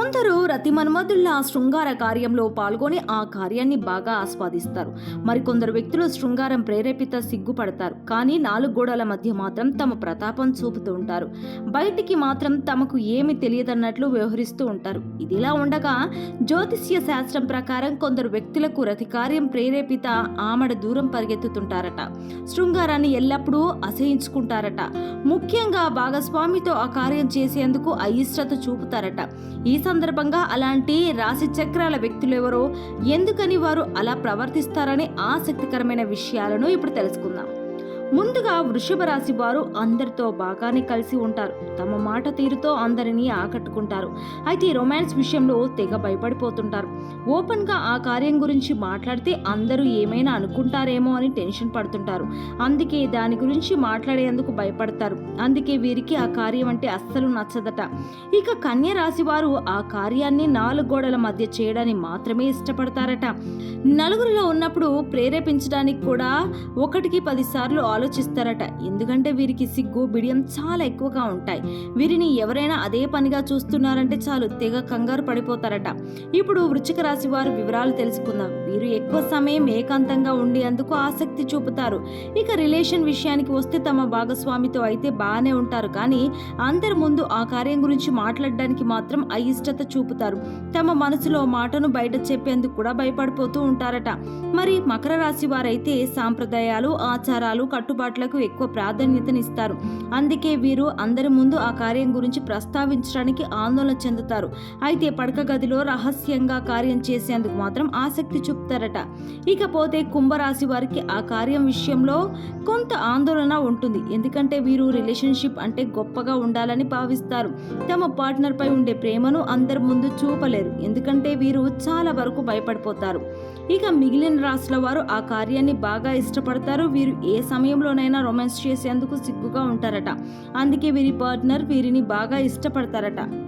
కొందరు రతి మన్మధుల్లా శృంగార కార్యంలో పాల్గొని ఆ కార్యాన్ని బాగా ఆస్వాదిస్తారు. మరికొందరు వ్యక్తులు శృంగారం ప్రేరేపిత సిగ్గుపడతారు. కానీ నాలుగు గోడల మధ్య మాత్రం తమ ప్రతాపం చూపుతూ ఉంటారు. బయటికి మాత్రం తమకు ఏమి తెలియదన్నట్లు వ్యవహరిస్తూ ఉంటారు. ఇదిలా ఉండగా జ్యోతిష్య శాస్త్రం ప్రకారం కొందరు వ్యక్తులకు రతి కార్యం ప్రేరేపిత ఆమడ దూరం పరిగెత్తుతుంటారట. శృంగారాన్ని ఎల్లప్పుడూ అసహించుకుంటారట. ముఖ్యంగా భాగస్వామితో ఆ కార్యం చేసేందుకు అయిష్టత చూపుతారట. ఈ సందర్భంగా అలాంటి రాశి చక్రాల వ్యక్తులెవరో ఎందుకని వారు అలా ప్రవర్తిస్తారనే ఆసక్తికరమైన విషయాలను ఇప్పుడు తెలుసుకుందాం. ముందుగా వృషభ రాశి వారు అందరితో బాగానే కలిసి ఉంటారు. తమ మాట తీరుతో అందరినీ ఆకట్టుకుంటారు. అయితే రొమాన్స్ విషయంలో తెగ భయపడిపోతుంటారు. ఓపెన్గా ఆ కార్యం గురించి మాట్లాడితే అందరూ ఏమైనా అనుకుంటారేమో అని టెన్షన్ పడుతుంటారు. అందుకే దాని గురించి మాట్లాడేందుకు భయపడతారు. అందుకే వీరికి ఆ కార్యం అంటే అస్సలు నచ్చదట. ఇక కన్య రాశి వారు ఆ కార్యాన్ని నాలుగు గోడల మధ్య చేయడానికి మాత్రమే ఇష్టపడతారట. నలుగురిలో ఉన్నప్పుడు ప్రేరేపించడానికి కూడా ఒకటికి పది సార్లు ఆలోచిస్తారట. ఎందుకంటే వీరికి సిగ్గు బిడియం చాలా ఎక్కువగా ఉంటాయి. వీరిని ఎవరైనా అదే పనిగా చూస్తున్నారంటే చాలు తెగ కంగారు పడిపోతారట. ఇప్పుడు వృచ్చిక రాశి వారు వివరాలు తెలుసుకుందాం. వీరు ఎక్కువ సమయం ఏకాంతంగా ఉండేందుకు ఆసక్తి చూపుతారు. ఇక రిలేషన్ విషయానికి వస్తే తమ భాగస్వామితో అయితే బాగానే ఉంటారు. కానీ అందరి ముందు ఆ కార్యం గురించి మాట్లాడడానికి మాత్రం అయిష్టత చూపుతారు. తమ మనసులో మాటను బయట చెప్పేందుకు కూడా భయపడిపోతూ ఉంటారట. మరి మకర రాశి వారైతే సాంప్రదాయాలు ఆచారాలు కట్టు కట్టుబాట్లకు ఎక్కువ ప్రాధాన్యతనిస్తారు. అందుకే వీరు అందరి ముందు ఆ కార్యం గురించి ప్రస్తావించడానికి ఆందోళన చెందుతారు. అయితే పడక గదిలో రహస్యంగా కార్యం చేసేందుకు మాత్రం ఆసక్తి చూపుతారట. ఇకపోతే కుంభరాశి వారికి ఆ కార్యం విషయంలో కొంత ఆందోళన ఉంటుంది. ఎందుకంటే వీరు రిలేషన్షిప్ అంటే గొప్పగా ఉండాలని భావిస్తారు. తమ పార్ట్నర్ పై ఉండే ప్రేమను అందరి ముందు చూపలేరు. ఎందుకంటే వీరు చాలా వరకు భయపడిపోతారు. ఇక మిగిలిన రాశుల వారు ఆ కార్యాన్ని బాగా ఇష్టపడతారు. వీరు ఏ సమయం సమయంలోనైనా రొమాన్స్ చేసేందుకు సిగ్గుగా ఉంటారట. అందుకే వీరి పార్ట్నర్ వీరిని బాగా ఇష్టపడతారట.